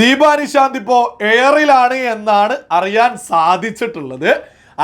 ദീപാനിശാന്ത് ഇപ്പോ എയറിലാണ് എന്നാണ് അറിയാൻ സാധിച്ചിട്ടുള്ളത്.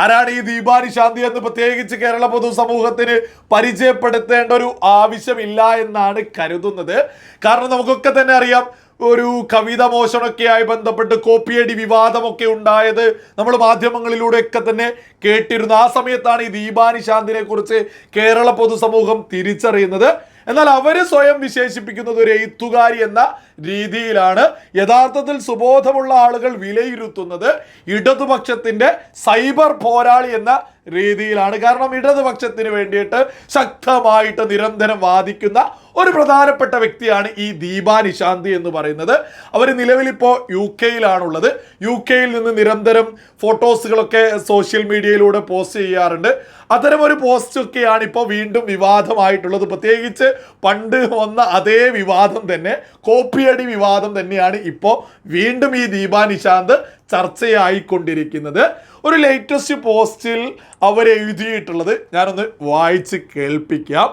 ആരാണ് ഈ ദീപാനിശാന്തി എന്ന് പ്രത്യേകിച്ച് കേരള പൊതുസമൂഹത്തിന് പരിചയപ്പെടുത്തേണ്ട ഒരു ആവശ്യമില്ല എന്നാണ് കരുതുന്നത്. കാരണം നമുക്കൊക്കെ തന്നെ അറിയാം ഒരു കവിത മോഷണമൊക്കെയായി ബന്ധപ്പെട്ട് കോപ്പിയടി വിവാദമൊക്കെ ഉണ്ടായത് നമ്മൾ മാധ്യമങ്ങളിലൂടെയൊക്കെ തന്നെ കേട്ടിരുന്നു. ആ സമയത്താണ് ഈ ദീപാനിശാന്തിനെ കുറിച്ച് കേരള പൊതുസമൂഹം തിരിച്ചറിയുന്നത്. എന്നാൽ അവർ സ്വയം വിശേഷിപ്പിക്കുന്നത് ഒരു എഴുത്തുകാരി എന്ന രീതിയിലാണ് യഥാർത്ഥത്തിൽ സുബോധമുള്ള ആളുകൾ വിലയിരുത്തുന്നത് ഇടതുപക്ഷത്തിന്റെ സൈബർ പോരാളി എന്ന രീതിയിലാണ്. കാരണം ഇടതുപക്ഷത്തിന് വേണ്ടിയിട്ട് ശക്തമായിട്ട് നിരന്തരം വാദിക്കുന്ന ഒരു പ്രധാനപ്പെട്ട വ്യക്തിയാണ് ഈ ദീപാ നിശാന്തി എന്ന് പറയുന്നത്. അവർ നിലവിലിപ്പോൾ യു കെയിലാണുള്ളത്. യു കെയിൽ നിന്ന് നിരന്തരം ഫോട്ടോസുകളൊക്കെ സോഷ്യൽ മീഡിയയിലൂടെ പോസ്റ്റ് ചെയ്യാറുണ്ട്. അത്തരം ഒരു പോസ്റ്റ് ഒക്കെയാണ് ഇപ്പോൾ വീണ്ടും വിവാദമായിട്ടുള്ളത്. പ്രത്യേകിച്ച് പണ്ട് വന്ന അതേ വിവാദം തന്നെ കോപ്പിയടി വിവാദം തന്നെയാണ് ഇപ്പോൾ വീണ്ടും ഈ ദീപ നിശാന്ത് ചർച്ചയായിക്കൊണ്ടിരിക്കുന്നത്. ഒരു ലേറ്റസ്റ്റ് പോസ്റ്റിൽ അവരെഴുതിയിട്ടുള്ളത് ഞാനൊന്ന് വായിച്ച് കേൾപ്പിക്കാം.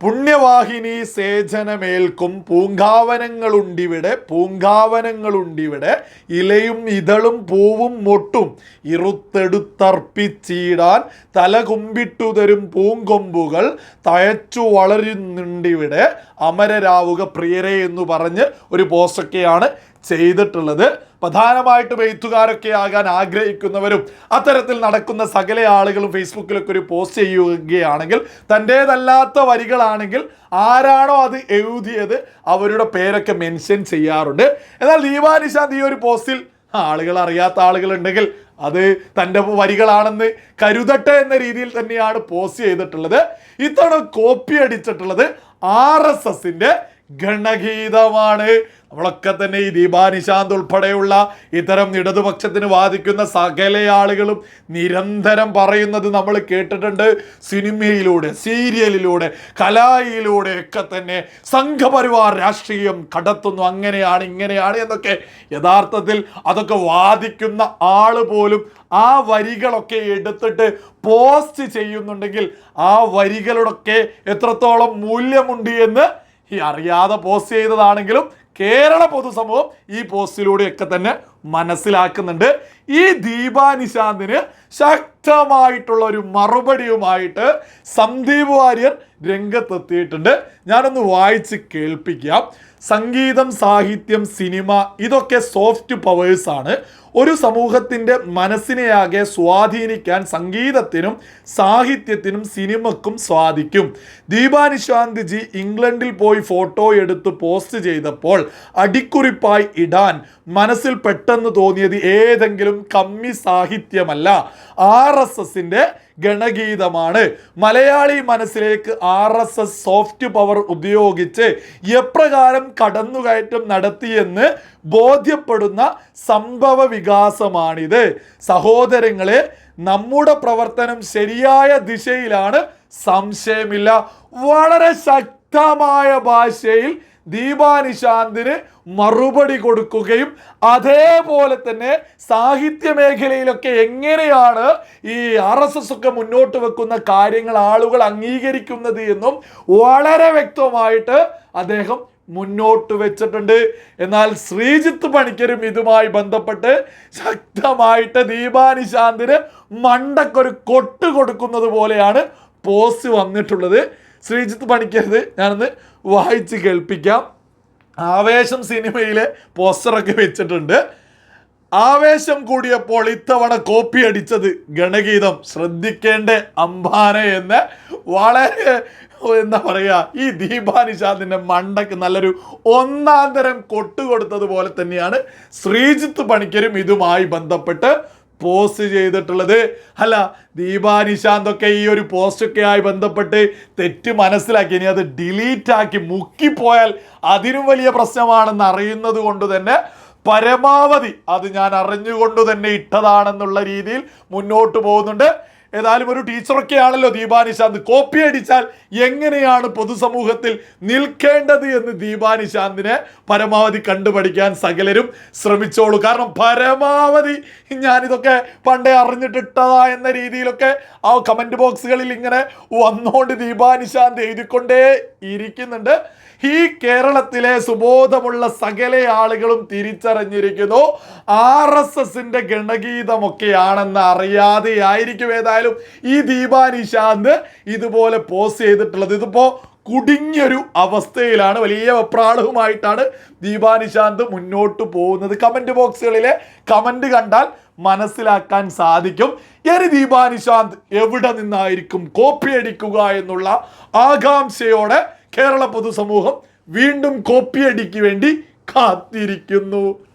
പുണ്യവാഹിനി സേചനമേൽക്കും പൂങ്കാവനങ്ങളുണ്ടിവിടെ പൂങ്കാവനങ്ങളുണ്ടിവിടെ ഇലയും ഇതളും പൂവും മൊട്ടും ഇറുത്തെടുത്തർപ്പിച്ചിടാൻ തല കുമ്പിട്ടു തരും പൂങ്കൊമ്പുകൾ തയച്ചു വളരുന്നുണ്ടിവിടെ അമരരാവുക പ്രിയരെ എന്ന് പറഞ്ഞ് ഒരു പോസ്റ്റൊക്കെയാണ് ചെയ്തിട്ടുള്ളത്. പ്രധാനമായിട്ടും എഴുത്തുകാരൊക്കെ ആകാൻ ആഗ്രഹിക്കുന്നവരും അത്തരത്തിൽ നടക്കുന്ന സകല ആളുകളും ഫേസ്ബുക്കിലൊക്കെ ഒരു പോസ്റ്റ് ചെയ്യുകയാണെങ്കിൽ തന്റേതല്ലാത്ത വരികളാണെങ്കിൽ ആരാണോ അത് എഴുതിയത് അവരുടെ പേരൊക്കെ മെൻഷൻ ചെയ്യാറുണ്ട്. എന്നാൽ ദീപാനിശാന്ത് ഈ ഒരു പോസ്റ്റിൽ ആളുകൾ അറിയാത്ത ആളുകളുണ്ടെങ്കിൽ അത് തന്റെ വരികളാണെന്ന് കരുതട്ടെ എന്ന രീതിയിൽ തന്നെയാണ് പോസ്റ്റ് ചെയ്തിട്ടുള്ളത്. ഇത്തവണ കോപ്പി അടിച്ചിട്ടുള്ളത് ആർ എസ് എസിന്റെ ഗണഗീതമാണ്. നമ്മളൊക്കെ തന്നെ ഈ ദീപാ നിശാന്ത് ഉൾപ്പെടെയുള്ള ഇത്തരം ഇടതുപക്ഷത്തിന് വാദിക്കുന്ന സകല ആളുകളും നിരന്തരം പറയുന്നത് നമ്മൾ കേട്ടിട്ടുണ്ട് സിനിമയിലൂടെ സീരിയലിലൂടെ കലായിലൂടെ ഒക്കെ തന്നെ സംഘപരിവാർ രാഷ്ട്രീയം കടത്തുന്നു. അങ്ങനെയാണ് ഇങ്ങനെയാണ് എന്നൊക്കെ യഥാർത്ഥത്തിൽ അതൊക്കെ വാദിക്കുന്ന ആൾ പോലും ആ വരികളൊക്കെ എടുത്തിട്ട് പോസ്റ്റ് ചെയ്യുന്നുണ്ടെങ്കിൽ ആ വരികളൊക്കെ എത്രത്തോളം മൂല്യമുണ്ട് എന്ന് ഈ അറിയാതെ പോസ്റ്റ് ചെയ്തതാണെങ്കിലും കേരള പൊതുസമൂഹം ഈ പോസ്റ്റിലൂടെയൊക്കെ തന്നെ മനസ്സിലാക്കുന്നുണ്ട്. ഈ ദീപാനിശാന്തിന് ശക്തമായിട്ടുള്ള ഒരു മറുപടിയുമായിട്ട് സന്ദീപ് വാര്യർ രംഗത്തെത്തിയിട്ടുണ്ട്. ഞാനൊന്ന് വായിച്ച് കേൾപ്പിക്കാം. സംഗീതം സാഹിത്യം സിനിമ ഇതൊക്കെ സോഫ്റ്റ് പവേഴ്സാണ് ഒരു സമൂഹത്തിന്റെ മനസ്സിനെയാകെ സ്വാധീനിക്കാൻ സംഗീതത്തിനും സാഹിത്യത്തിനും സിനിമക്കും സ്വാധിക്കും ദീപാ നിശാന്ത് ജി ഇംഗ്ലണ്ടിൽ പോയി ഫോട്ടോ എടുത്ത് പോസ്റ്റ് ചെയ്തപ്പോൾ അടിക്കുറിപ്പായി ഇടാൻ മനസ്സിൽ പെട്ടെന്ന് തോന്നിയത് ഏതെങ്കിലും കമ്മി സാഹിത്യമല്ല. ആർ എസ് എസിന്റെ ഗണഗീതമാണ്. മലയാളി മനസ്സിലേക്ക് R S S soft power ഉപയോഗിച്ച് എപ്രകാരം കടന്നുകയറ്റം നടത്തിയെന്ന് ബോധ്യപ്പെടുന്ന സംഭവ വികാസമാണിത്. സഹോദരങ്ങളെ നമ്മുടെ പ്രവർത്തനം ശരിയായ ദിശയിലാണ് സംശയമില്ല. വളരെ ശക്തമായ ഭാഷയിൽ ദീപാനിശാന്തിന് മറുപടി കൊടുക്കുകയും അതേപോലെ തന്നെ സാഹിത്യ മേഖലയിലൊക്കെ എങ്ങനെയാണ് ഈ ആർ എസ് എസ് ഒക്കെ മുന്നോട്ട് വെക്കുന്ന കാര്യങ്ങൾ ആളുകൾ അംഗീകരിക്കുന്നത് എന്നും വളരെ വ്യക്തമായിട്ട് അദ്ദേഹം മുന്നോട്ട് വെച്ചിട്ടുണ്ട്. എന്നാൽ ശ്രീജിത്ത് പണിക്കരും ഇതുമായി ബന്ധപ്പെട്ട് ശക്തമായിട്ട് ദീപാനിശാന്തിന് മണ്ടക്കൊരു കൊട്ട് കൊടുക്കുന്നത് പോലെയാണ് പോസ്റ്റ് വന്നിട്ടുള്ളത്. ശ്രീജിത്ത് പണിക്കരുത്. ഞാനൊന്ന് വായിച്ച് കേൾപ്പിക്കാം. ആവേശം സിനിമയിലെ പോസ്റ്ററൊക്കെ വെച്ചിട്ടുണ്ട്. ആവേശം കൂടിയപ്പോൾ ഇത്തവണ കോപ്പി അടിച്ചത് ഗണഗീതം. ശ്രദ്ധിക്കേണ്ട അംബാന എന്ന് വളരെ എന്താ പറയുക ഈ ദീപാനിഷാദിന്റെ മണ്ടയ്ക്ക് നല്ലൊരു ഒന്നാം തരം കൊട്ട് കൊടുത്തതുപോലെ തന്നെയാണ് ശ്രീജിത്ത് പണിക്കരും ഇതുമായി ബന്ധപ്പെട്ട് പോസ്റ്റ് ചെയ്തിട്ടുള്ളത്. അല്ല ദീപാ നിശാന്തൊക്കെ ഈ ഒരു പോസ്റ്റൊക്കെ ആയി ബന്ധപ്പെട്ട് തെറ്റ് മനസ്സിലാക്കി. ഇനി അത് ഡിലീറ്റ് ആക്കി മുക്കിപ്പോയാൽ അതിനും വലിയ പ്രശ്നമാണെന്ന് അറിയുന്നത് കൊണ്ട് തന്നെ പരമാവധി അത് ഞാൻ അറിഞ്ഞുകൊണ്ട് തന്നെ ഇട്ടതാണെന്നുള്ള രീതിയിൽ മുന്നോട്ട് പോകുന്നുണ്ട്. ഏതായാലും ഒരു ടീച്ചറൊക്കെ ആണല്ലോ കോപ്പി അടിച്ചാൽ എങ്ങനെയാണ് പൊതുസമൂഹത്തിൽ നിൽക്കേണ്ടത് എന്ന് ദീപാനിശാന്തിനെ പരമാവധി കണ്ടുപഠിക്കാൻ സകലരും ശ്രമിച്ചോളൂ. കാരണം പരമാവധി ഞാനിതൊക്കെ പണ്ടേ അറിഞ്ഞിട്ടിട്ടതാ എന്ന രീതിയിലൊക്കെ ആ കമന്റ് ബോക്സുകളിൽ ഇങ്ങനെ വന്നുകൊണ്ട് ദീപാനിശാന്ത് എഴുതിക്കൊണ്ടേ ഇരിക്കുന്നുണ്ട്. ഈ കേരളത്തിലെ സുബോധമുള്ള സകല ആളുകളും തിരിച്ചറിഞ്ഞിരിക്കുന്നു. ആർ എസ് എസിന്റെ ഗണഗീതമൊക്കെയാണെന്ന് അറിയാതെ ആയിരിക്കും ഏതായാലും ഈ ദീപാനിശാന്ത് ഇതുപോലെ പോസ്റ്റ് ചെയ്തിട്ടുള്ളത്. ഇതിപ്പോ കുടുങ്ങിയൊരു അവസ്ഥയിലാണ്. വലിയ വെപ്രാളവുമായിട്ടാണ് ദീപാനിശാന്ത് മുന്നോട്ട് പോകുന്നത്. കമന്റ് ബോക്സുകളിലെ കമന്റ് കണ്ടാൽ മനസ്സിലാക്കാൻ സാധിക്കും. എരി ദീപാനിശാന്ത് എവിടെ നിന്നായിരിക്കും കോപ്പി അടിക്കുക എന്നുള്ള ആകാംക്ഷയോടെ കേരള പൊതുസമൂഹം വീണ്ടും കോപ്പിയടിക്ക് വേണ്ടി കാത്തിരിക്കുന്നു.